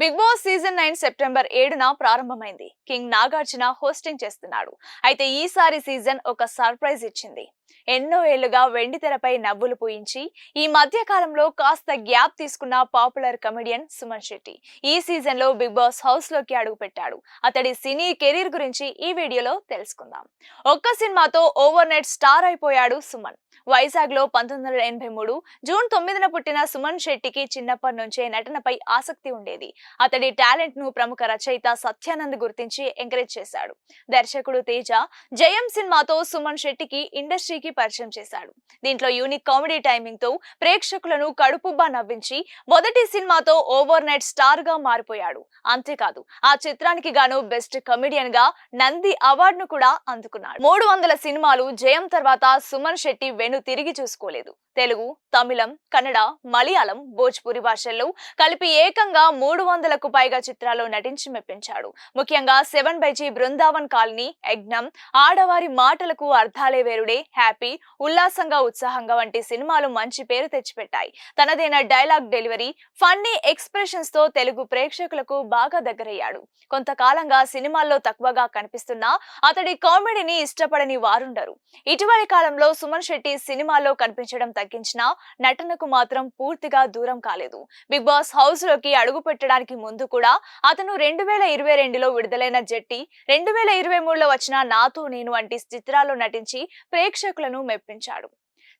Bigg Boss season nine September ఏడున ప్రారంభమైంది. King Nagarjuna hosting చేస్తున్నాడు. అయితే ఈసారి సీజన్ ఒక సర్ప్రైజ్ ఇచ్చింది. ఎన్నో ఏళ్ళుగా వెండి తెరపై నవ్వులు పూయించి ఈ మధ్య కాలంలో కాస్త గ్యాప్ తీసుకున్న పాపులర్ కమెడియన్ సుమన్ శెట్టి ఈ సీజన్లో బిగ్ బాస్ హౌస్లోకి అడుగు పెట్టాడు అతడి సినీ కెరీర్ గురించి ఈ వీడియోలో తెలుసుకుందాం. ఒక్క సినిమాతో ఓవర్ నైట్ స్టార్ అయిపోయాడు సుమన్. వైజాగ్లో పంతొమ్మిది వందల ఎనభై మూడు జూన్ తొమ్మిదిన పుట్టిన సుమన్ శెట్టికి చిన్నప్పటి నుంచే నటనపై ఆసక్తి ఉండేది. అతడి టాలెంట్ను ప్రముఖ రచయిత సత్యానంద్ గుర్తించి ఎంకరేజ్ చేశాడు. దర్శకుడు తేజ జయం సినిమాతో సుమన్ శెట్టికి ఇండస్ట్రీకి పరిచయం చేశాడు. దీంట్లో యూనిక్ కామెడీ టైమింగ్తో ప్రేక్షకులను కడుపుబ్బా నవ్వించి మొదటి సినిమాతో ఓవర్ నైట్ స్టార్గా మారిపోయాడు. అంతేకాదు ఆ చిత్రానికి గాను బెస్ట్ కమెడియన్గా నంది అవార్డును కూడా అందుకున్నాడు. మూడు వందల సినిమాలు జయం తర్వాత సుమన్ శెట్టి వెను తిరిగి చూసుకోలేదు. తెలుగు తమిళం కన్నడ మలయాళం భోజ్పురి భాషల్లో కలిపి ఏకంగా మూడు వందలకు పైగా చిత్రాల్లో నటించి మెప్పించాడు. ముఖ్యంగా సెవెన్ బైజీ బృందావన్ కాలనీ యజ్ఞం ఆడవారి మాటలకు అర్థాలే వేరుడే హ్యాపీ ఉల్లాసంగా ఉత్సాహంగా వంటి సినిమాలు మంచి పేరు తెచ్చిపెట్టాయి. తనదైన డైలాగ్ డెలివరీ ఫన్నీ ఎక్స్ప్రెషన్స్తో తెలుగు ప్రేక్షకులకు బాగా దగ్గరయ్యాడు. కొంతకాలంగా సినిమాల్లో తక్కువగా కనిపిస్తున్న అతడి కామెడీని ఇష్టపడని వారుండరు. ఇటీవలి కాలంలో సుమన్ శెట్టి సినిమాల్లో కనిపించడం తగ్గించిన నటనకు మాత్రం పూర్తిగా దూరం కాలేదు. బిగ్ బాస్ హౌస్లోకి అడుగు పెట్టడానికి ముందు కూడా అతను రెండు వేల ఇరవై రెండులో విడుదలైన జట్టి రెండు వేల ఇరవై మూడులో వచ్చిన నాతో నేను వంటి చిత్రాల్లో నటించి ప్రేక్షకులను మెప్పించాడు.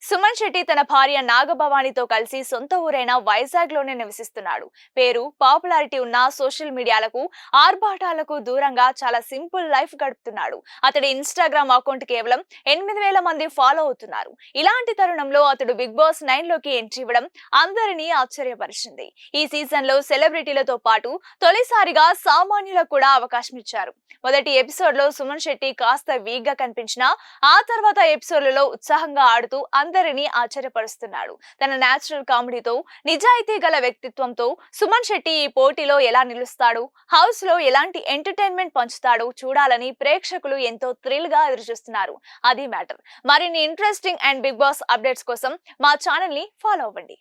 సుమన్ శెట్టి తన భార్య నాగభవానితో కలిసి సొంత ఊరైన వైజాగ్లోనే నివసిస్తున్నాడు. పేరు పాపులారిటీ ఉన్న సోషల్ మీడియాలకు ఆర్భాటాలకు దూరంగా చాలా సింపుల్ లైఫ్ గడుపుతున్నాడు. అతడి ఇన్స్టాగ్రామ్ అకౌంట్ కేవలం ఎనిమిది వేల మంది ఫాలో అవుతున్నారు. ఇలాంటి తరుణంలో అతడు బిగ్ బాస్ నైన్లోకి ఎంట్రీ ఇవ్వడం అందరినీ ఆశ్చర్యపరిచింది. ఈ సీజన్లో సెలబ్రిటీలతో పాటు తొలిసారిగా సామాన్యులకు కూడా అవకాశం ఇచ్చారు. మొదటి ఎపిసోడ్లో సుమన్ శెట్టి కాస్త వీక్గా కనిపించినా ఆ తర్వాత ఎపిసోడ్లలో ఉత్సాహంగా ఆడుతూ అందరినీ ఆశ్చర్యపరుస్తున్నాడు. తన నేచురల్ కామెడీతో నిజాయితీ గల వ్యక్తిత్వంతో సుమన్ శెట్టి ఈ పోటీలో ఎలా నిలుస్తాడు? హౌస్లో ఎలాంటి ఎంటర్టైన్మెంట్ పంచుతాడు? చూడాలని ప్రేక్షకులు ఎంతో థ్రిల్గా ఎదురుచూస్తున్నారు. అది మ్యాటర్. మరిన్ని interesting and Bigg Boss updates కోసం మా ఛానల్ని ఫాలో అవ్వండి.